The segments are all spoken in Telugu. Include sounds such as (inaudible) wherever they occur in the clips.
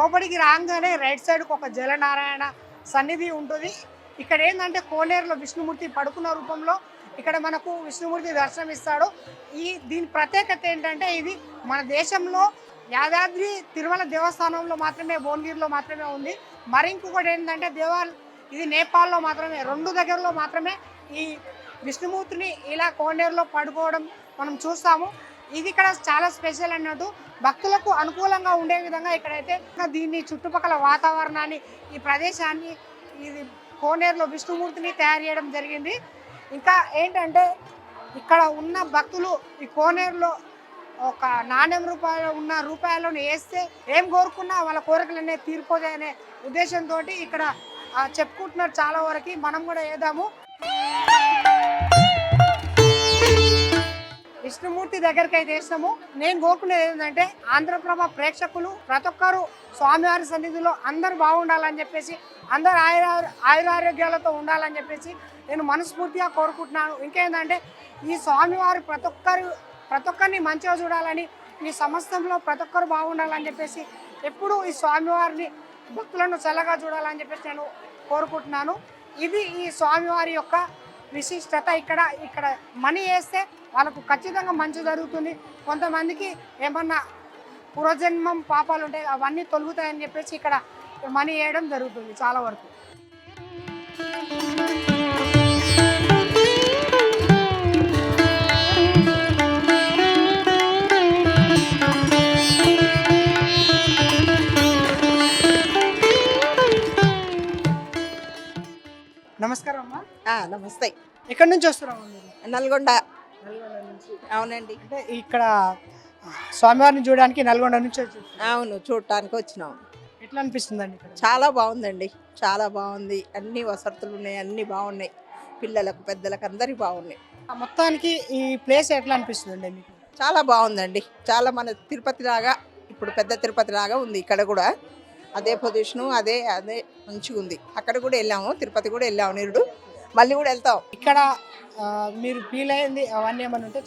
లోపలికి రాగానే రైట్ సైడ్కి ఒక జలనారాయణ సన్నిధి ఉంటుంది. ఇక్కడ ఏంటంటే కోనేరులో విష్ణుమూర్తి పడుకున్న రూపంలో ఇక్కడ మనకు విష్ణుమూర్తి దర్శనం ఇస్తాడు ఈ దీని ప్రత్యేకత ఏంటంటే ఇది మన దేశంలో యాదాద్రి తిరుమల దేవస్థానంలో మాత్రమే భువనగిరిలో మాత్రమే ఉంది. మరి ఇంకొకటి ఏంటంటే దేవాల ఇది నేపాల్లో మాత్రమే రెండు దగ్గరలో మాత్రమే ఈ విష్ణుమూర్తిని ఇలా కోనేరులో పడుకోవడం మనం చూస్తాము. ఇది ఇక్కడ చాలా స్పెషల్ అన్నట్టు భక్తులకు అనుకూలంగా ఉండే విధంగా ఇక్కడైతే దీన్ని చుట్టుపక్కల వాతావరణాన్ని ఈ ప్రదేశాన్ని ఇది కోనేరులో విష్ణుమూర్తిని తయారు చేయడం జరిగింది. ఇంకా ఏంటంటే ఇక్కడ ఉన్న భక్తులు ఈ కోనేరులో ఒక నాణ్యం రూపాయలు ఉన్న రూపాయలను వేస్తే ఏం కోరుకున్నా వాళ్ళ కోరికలనే తీరిపోతాయి అనే ఉద్దేశంతో ఇక్కడ చెప్పుకుంటున్నారు చాలా వరకు. మనం కూడా వేద్దాము. విష్ణుమూర్తి దగ్గరికి అయితే వేసినాము నేను కోరుకునేది ఏంటంటే ఆంధ్రప్రభ ప్రేక్షకులు ప్రతి ఒక్కరు స్వామివారి సన్నిధిలో అందరు బాగుండాలని చెప్పేసి అందరు ఆయుర ఆయురారోగ్యాలతో ఉండాలని చెప్పేసి నేను మనస్ఫూర్తిగా కోరుకుంటున్నాను. ఇంకేంటంటే ఈ స్వామివారు ప్రతి ఒక్కరు ప్రతి ఒక్కరిని మంచిగా చూడాలని ఈ సమస్తంలో ప్రతి ఒక్కరు బాగుండాలని చెప్పేసి ఎప్పుడూ ఈ స్వామివారిని భక్తులను చల్లగా చూడాలని చెప్పేసి నేను కోరుకుంటున్నాను. ఇది ఈ స్వామివారి యొక్క విశిష్టత ఇక్కడ ఇక్కడ మనీ వేస్తే వాళ్ళకు ఖచ్చితంగా మంచి జరుగుతుంది. కొంతమందికి ఏమన్నా పూర్వజన్మం పాపాలు ఉంటాయి అవన్నీ తొలుగుతాయని చెప్పేసి ఇక్కడ మనీ వేయడం జరుగుతుంది చాలా వరకు. నమస్కారం అమ్మా ఆ, నమస్తే. ఎక్కడి నుంచి వస్తున్నారమ్మా మీరు? నల్గొండ. నల్గొండ నుంచి. అవునండి. అంటే ఇక్కడ స్వామివారిని చూడడానికి నల్గొండ నుంచి వచ్చి అవును చూడటానికి వచ్చినాం. ఎట్లా అనిపిస్తుందండి ఇక్కడ? చాలా బాగుందండి. చాలా బాగుంది. అన్ని వసతులు ఉన్నాయి అన్ని బాగున్నాయి. పిల్లలకు పెద్దలకు అందరికి బాగున్నాయి. మొత్తానికి ఈ ప్లేస్ ఎట్లా అనిపిస్తుందండి మీకు? చాలా బాగుందండి. చాలా మన తిరుపతి లాగా ఇప్పుడు పెద్ద తిరుపతి లాగా ఉంది. ఇక్కడ కూడా అదే పొజిషను అదే అదే మంచిగా ఉంది. అక్కడ కూడా వెళ్ళాము తిరుపతి కూడా వెళ్ళాము నిరుడు. మళ్ళీ కూడా వెళ్తాం. ఇక్కడ మీరు ఫీల్ అయింది అవన్నీ ఏమైనా ఉంటే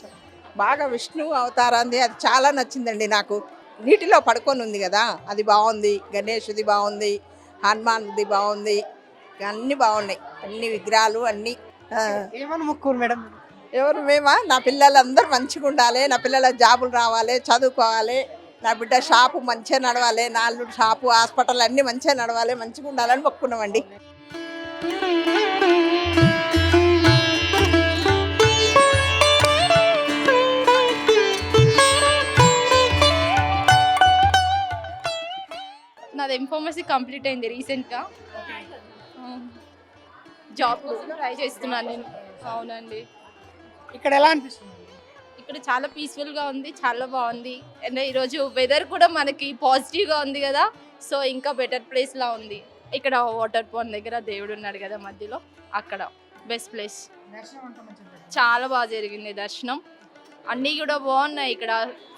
బాగా విష్ణు అవతారాంది అది. చాలా నచ్చిందండి నాకు. నీటిలో పడుకొని ఉంది కదా అది బాగుంది. గణేష్ది బాగుంది హనుమాన్ది బాగుంది. అన్నీ బాగున్నాయి. అన్ని విగ్రహాలు అన్నీ ఏమని మొక్కురు మేడం? ఎవరు మేమా? నా పిల్లలందరూ మంచిగా ఉండాలి. నా పిల్లల జాబులు రావాలి చదువుకోవాలి. నా బిడ్డ షాపు మంచిగా నడవాలి నా అల్లుడు షాపు హాస్పిటల్ అన్నీ మంచిగా నడవాలి మంచిగా ఉండాలని మొక్కున్నామండి. నాది ఎంఫార్మసీ కంప్లీట్ అయింది రీసెంట్గా జాబ్ కోసం ట్రై చేస్తున్నాను నేను. అవునండి. ఇక్కడ ఎలా అనిపిస్తుంది? ఇక్కడ చాలా పీస్ఫుల్గా ఉంది చాలా బాగుంది. అండ్ ఈరోజు వెదర్ కూడా మనకి పాజిటివ్గా ఉంది కదా. సో ఇంకా బెటర్ ప్లేస్లా ఉంది. ఇక్కడ వాటర్ పాన్ దగ్గర దేవుడు ఉన్నాడు కదా మధ్యలో. అక్కడ బెస్ట్ ప్లేస్ దర్శనం చాలా బాగా జరిగింది దర్శనం. అన్నీ కూడా బాగున్నాయి ఇక్కడ.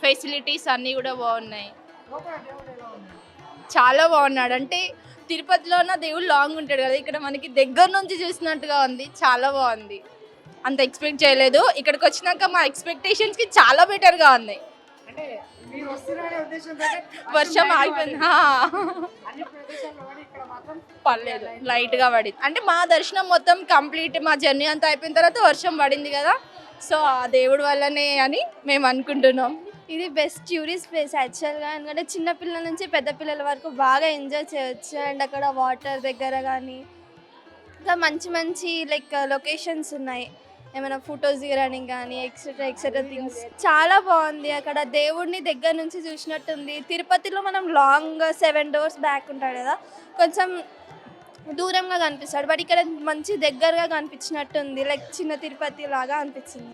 ఫెసిలిటీస్ అన్నీ కూడా బాగున్నాయి. చాలా బాగున్నాడు. అంటే తిరుపతిలో ఉన్న దేవుడు లాంగ్ ఉంటాడు కదా. ఇక్కడ మనకి దగ్గర నుంచి చూసినట్టుగా ఉంది. చాలా బాగుంది. అంత ఎక్స్పెక్ట్ చేయలేదు. ఇక్కడికి వచ్చినాక మా ఎక్స్పెక్టేషన్స్కి చాలా బెటర్గా ఉన్నాయి అంటే మీరు వస్తున్నారనే ఉద్దేశంతో వర్షం (laughs) ఆగిపోయింది. పర్లేదు లైట్గా పడింది. అంటే మా దర్శనం మొత్తం కంప్లీట్ మా జర్నీ అంతా అయిపోయిన తర్వాత వర్షం పడింది కదా. సో ఆ దేవుడి వల్లనే అని మేము అనుకుంటున్నాం. ఇది బెస్ట్ టూరిస్ట్ ప్లేస్ యాక్చువల్గా ఎందుకంటే చిన్న పిల్లల నుంచి పెద్ద పిల్లల వరకు బాగా ఎంజాయ్ చేయొచ్చు. అండ్ అక్కడ వాటర్ దగ్గర కానీ ఇంకా మంచి మంచి లైక్ లొకేషన్స్ ఉన్నాయి. ఏమైనా ఫొటోస్ దిగడానికి కానీ ఎక్సెట్రా ఎక్సెట్రా థింగ్స్ చాలా బాగుంది. అక్కడ దేవుడిని దగ్గర నుంచి చూసినట్టుంది. తిరుపతిలో మనం లాంగ్ సెవెన్ డోర్స్ బ్యాక్ ఉంటాడు కదా కొంచెం దూరంగా కనిపిస్తాడు. బట్ ఇక్కడ మంచి దగ్గరగా కనిపించినట్టుంది. లైక్ చిన్న తిరుపతి లాగా అనిపించింది.